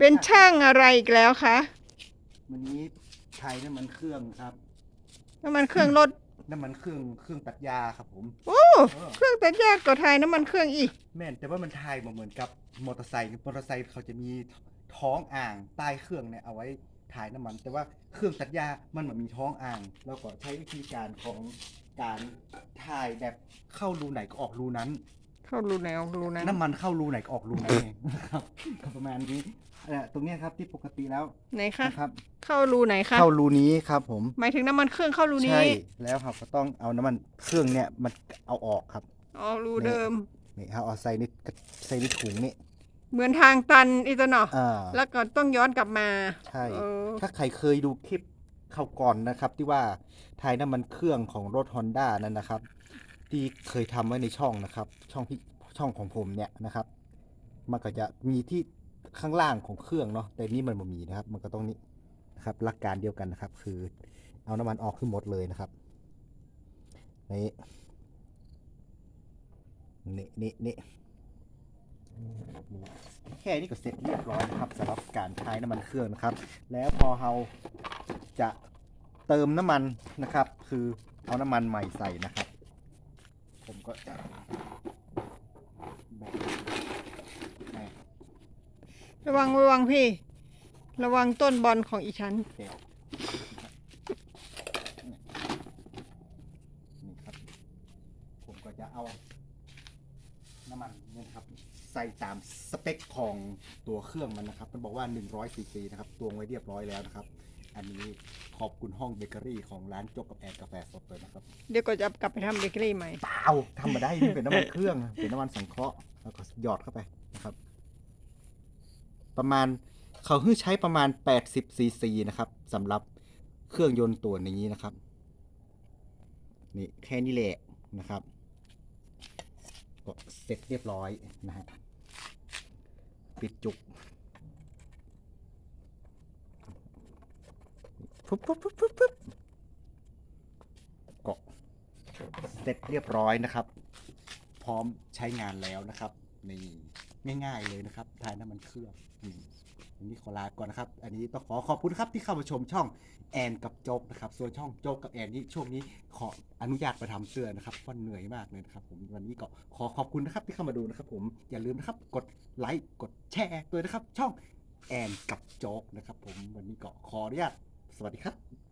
เป็นช่างอะไรอีกแล้วคะวันนี้ใช้น้ำมันเครื่องครับ น้ำมันเครื่องรถน้ำมันเครื่องเครื่องตัดยาครับผม โอ้เครื่องตัดหญ้าก็ไทยน้ำมันเครื่องอีก แม่นแต่ว่ามันทายมาเหมือนกับมอเตอร์ไซค์มอเตอร์ไซค์เขาจะมีท้องอ่างใต้เครื่องเนี่ยเอาไว้ถ่ายน้ำมัน แต่ว่าเครื่องตัดหญ้ามันเหมือนมีท้องอ่างเราก็ใช้วิธีการของการถ่ายแบบเข้ารูไหนก็ออกรูนั้น เข้ารูไหนออกรูนั้นน้ำมันเข้ารูไหนก็ออกรูนั้นเองนะครับก็ประมาณนี้เอ่อตรงเนี้ยครับที่ปกติแล้วไหนคะนะครับ เข้ารูไหนคะเข้ารูนี้ครับผม หมายถึงน้ำมันเครื่องเข้ารูใช่นี้แล้วครับก็ต้องเอาน้ำมันเครื่องเนี่ยมันเอาออกครับอ๋อรูเดิม นี่ครับเอาใส่ในใส่ในถุงนี่เหมือนทางตันอีตวเนาะอ่าแล้วก็ต้องย้อนกลับมาใช่ เออถ้าใครเคยดูคลิปเข้าก่อนนะครับ ที่ว่าทายน้ำมันเครื่องของรถ Honda นั่นนะครับ ที่เคยทำไว้ในช่องนะครับ ช่องพี่ช่องของผมเนี่ยนะครับ มันก็จะมีที่ข้างล่างของเครื่องเนาะแต่นี่มันไม่มีนะครับ มันก็ต้องนี่นะครับหลักการเดียวกันนะครับ คือเอาน้ำมันออกขึ้นหมดเลยนะครับนี่นี่นี่นี่แค่นี้ก็เสร็จเรียบร้อยนะครับสำหรับการทายน้ำมันเครื่องนะครับ แล้วพอเราจะเติมน้ำมันนะครับ คือเอาน้ำมันใหม่ใส่นะครับ ผมก็จะแบบแม่ระวังระวังพี่ ระวังต้นบอลของอีฉันแก้วนี่ครับ ผมก็จะเอา น้ำมันเนี่ยนะครับ ใส่ตามสเปคของตัวเครื่องมันนะครับ มันบอกว่า100ซีซีนะครับตวงไว้เรียบร้อยแล้วนะครับ อันนี้ขอบคุณห้องเบเกอรี่ของร้านจกกับแอนกาแฟสดเลยนะครับเดี๋ยวก็จะกลับไปทำเบเกอรี่ใหม่ เปล่าทำมาได้นี่เป็นน้ำมันเครื่อง เป็นน้ำมันสังเคราะห์แล้วก็หยอดเข้าไปนะครับ ประมาณเขาให้ใช้ประมาณ 80ซีซีนะครับสำหรับเครื่องยนต์ตัวนี้นะครับ นี่แค่นี้แหละนะครับ ก็เสร็จเรียบร้อยนะฮะปิดจุก ปุ๊บปุ๊บปุ๊บปุ๊บปุ๊บก็เสร็จเรียบร้อยนะครับ พร้อมใช้งานแล้วนะครับนี่ง่าย ๆเลยนะครับทายน้ำมันเครื่องอันนี้ขอลาก่อนนะครับ อันนี้ต้องขอขอบคุณครับที่เข้ามาชมช่องแอนกับโจ๊กนะครับ ส่วนช่องโจ๊กกับแอนนี่ช่วงนี้ขออนุญาตมาทำเสื้อนะครับเพราะเหนื่อยมากเลยนะครับ ผมวันนี้ก็ขอขอบคุณนะครับที่เข้ามาดูนะครับ ผมอย่าลืมนะครับกดไลค์กดแชร์ด้วยนะครับ ช่องแอนกับโจ๊กนะครับ ผมวันนี้ก็ขออนุญาต สวัสดีครับ